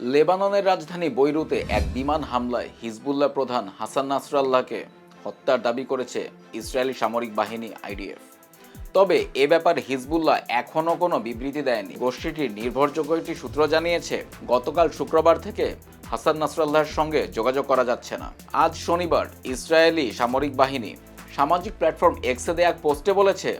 লেবাননের রাজধানী বৈরুতে এক বিমান হামলায় হিজবুল্লাহ প্রধান হাসান নাসরাল্লাহকে হত্যার দাবি করেছে ইসরায়েলি সামরিক বাহিনী আইডিএফ। তবে এ ব্যাপারে হিজবুল্লাহ এখনও কোনো বিবৃতি দেয়নি। গোষ্ঠীটির নির্ভরযোগ্য একটি সূত্র জানিয়েছে, গতকাল শুক্রবার থেকে হাসান নাসরাল্লাহর সঙ্গে যোগাযোগ করা যাচ্ছে না। আজ শনিবার ইসরায়েলি সামরিক বাহিনী সামাজিক প্ল্যাটফর্ম এক্সে দেয়া এক পোস্টে বলেছে,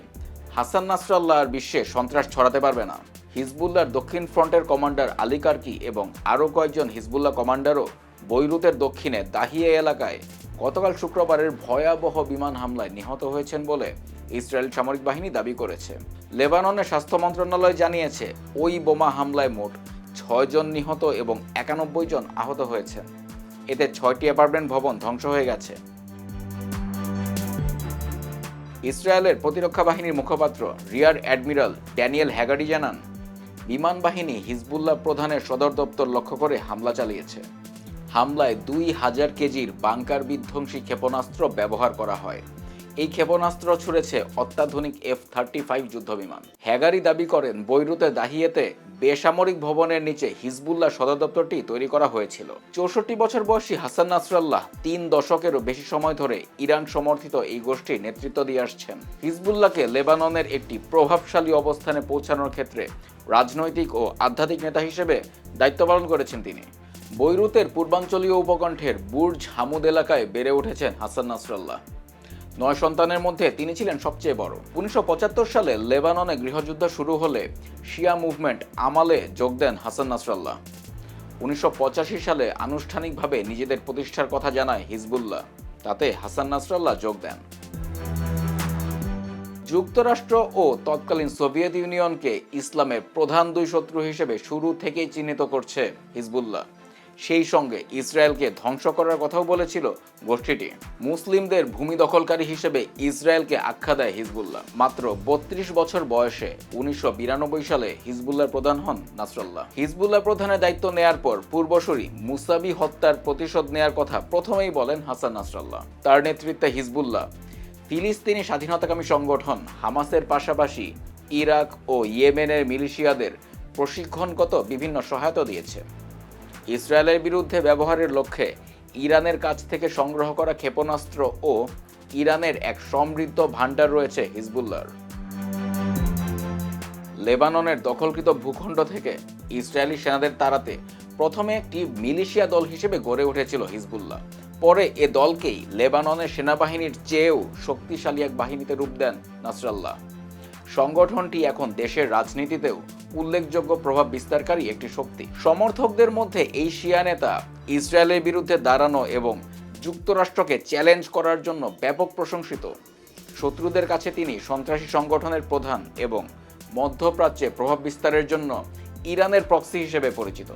হাসান নাসরাল্লাহর বিশ্বে সন্ত্রাস ছড়াতে পারবে না। হিজবুল্লাহর দক্ষিণ ফ্রন্টের কমান্ডার আলী কার্কি এবং আরও কয়েকজন হিজবুল্লাহ কমান্ডারও বৈরুতের দক্ষিণে দাহিয়ে এলাকায় গতকাল শুক্রবারের ভয়াবহ বিমান হামলায় নিহত হয়েছেন বলে ইসরায়েল সামরিক বাহিনী দাবি করেছে। লেবাননের স্বাস্থ্য মন্ত্রণালয় জানিয়েছে, ওই বোমা হামলায় মোট ছয়জন নিহত এবং একানব্বই জন আহত হয়েছেন। এতে ছয়টি অ্যাপার্টমেন্ট ভবন ধ্বংস হয়ে গেছে। ইসরায়েলের প্রতিরক্ষা বাহিনীর মুখপাত্র রিয়ার অ্যাডমিরাল ড্যানিয়েল হ্যাগারি জানান বিমান বাহিনী হিজবুল্লাহ প্রধানের সদর দপ্তর লক্ষ্য করে হামলা চালিয়েছে। হামলায় দুই হাজার কেজির বাংকার বিধ্বংসী ক্ষেপণাস্ত্র ব্যবহার করা হয়। এই ক্ষেপণাস্ত্র ছুড়েছে অত্যাধুনিক এফ থার্টি ফাইভ যুদ্ধবিমান। হ্যাগারি দাবি করেন, বৈরুতে দাহিয়েতে বেসামরিক ভবনের নিচে হিজবুল্লাহ সদর দপ্তরটি তৈরি করা হয়েছিল। চৌষট্টি বছর বয়সী হাসান নাসরাল্লাহ তিন দশকেরও বেশি সময় ধরে ইরান সমর্থিত এই গোষ্ঠীর নেতৃত্ব দিয়ে আসছেন। হিজবুল্লাহকে লেবাননের একটি প্রভাবশালী অবস্থানে পৌঁছানোর ক্ষেত্রে রাজনৈতিক ও আধ্যাত্মিক নেতা হিসেবে দায়িত্ব পালন করেছেন তিনি। বৈরুতের পূর্বাঞ্চলীয় উপকণ্ঠের বুর্জ হামুদ এলাকায় বেড়ে উঠেছেন হাসান নাসরাল্লাহ। নয় সন্তানের মধ্যে তিনি ছিলেন সবচেয়ে বড়। উনিশশো পঁচাত্তর সালে লেবাননে গৃহযুদ্ধ শুরু হলে শিয়া মুভমেন্ট আমালে যোগ দেন হাসান নাসরাল্লাহ। উনিশশো সালে আনুষ্ঠানিকভাবে নিজেদের প্রতিষ্ঠার কথা জানায় হিজবুল্লাহ। তাতে হাসান নাসরাল্লাহ যোগ দেন। যুক্তরাষ্ট্র ও তৎকালীন সোভিয়েত ইউনিয়নকে ইসলামের প্রধান দুই শত্রু হিসেবে শুরু থেকেই চিহ্নিত করছে হিজবুল্লাহ। সেই সঙ্গে ইসরায়েলকে ধ্বংস করার কথাও বলেছিল গোষ্ঠীটি। মুসলিমদের ভূমি দখলকারী হিসেবে ইসরায়েলকে আখ্যা দেয় হিজবুল্লাহ। মাত্র বত্রিশ বছর বয়সে উনিশশো বিরানব্বই সালে হিজবুল্লাহর প্রধান হন নাসরাল্লাহ। হিজবুল্লাহ প্রধানের দায়িত্ব নেয়ার পর পূর্বসূরি মুসাবি হত্যার প্রতিশোধ নেয়ার কথা প্রথমেই বলেন হাসান নাসরাল্লাহ। তার নেতৃত্বে হিজবুল্লাহ ফিলিস্তিনি স্বাধীনতাকামী সংগঠন হামাসের পাশাপাশি ইরাক ও ইয়েমেনের মিলিশিয়াদের প্রশিক্ষণগত বিভিন্ন সহায়তা দিয়েছে। ইসরায়েলের বিরুদ্ধে ব্যবহারের লক্ষ্যে ইরানের কাছ থেকে সংগ্রহ করা ক্ষেপণাস্ত্র ও ইরানের এক সমৃদ্ধ ভাণ্ডার রয়েছে হিজবুল্লাহর। লেবাননের দখলকৃত ভূখণ্ড থেকে ইসরায়েলি সেনাদের তাড়াতে প্রথমে একটি মিলিশিয়া দল হিসেবে গড়ে উঠেছিল হিজবুল্লাহ। পরে এ দলকেই লেবাননের সেনাবাহিনীর চেয়েও শক্তিশালী এক বাহিনীতে রূপ দেন নাসরাল্লাহ। সংগঠনটি এখন দেশের রাজনীতিতেও উল্লেখযোগ্য প্রভাব বিস্তারকারী একটি শক্তি। সমর্থকদের মধ্যে এই শিয়া নেতা ইসরায়েলের বিরুদ্ধে দাঁড়ানো এবং যুক্তরাষ্ট্রকে চ্যালেঞ্জ করার জন্য ব্যাপক প্রশংসিত। শত্রুদের কাছে তিনি সন্ত্রাসী সংগঠনের প্রধান এবং মধ্যপ্রাচ্যে প্রভাব বিস্তারের জন্য ইরানের প্রক্সি হিসেবে পরিচিত।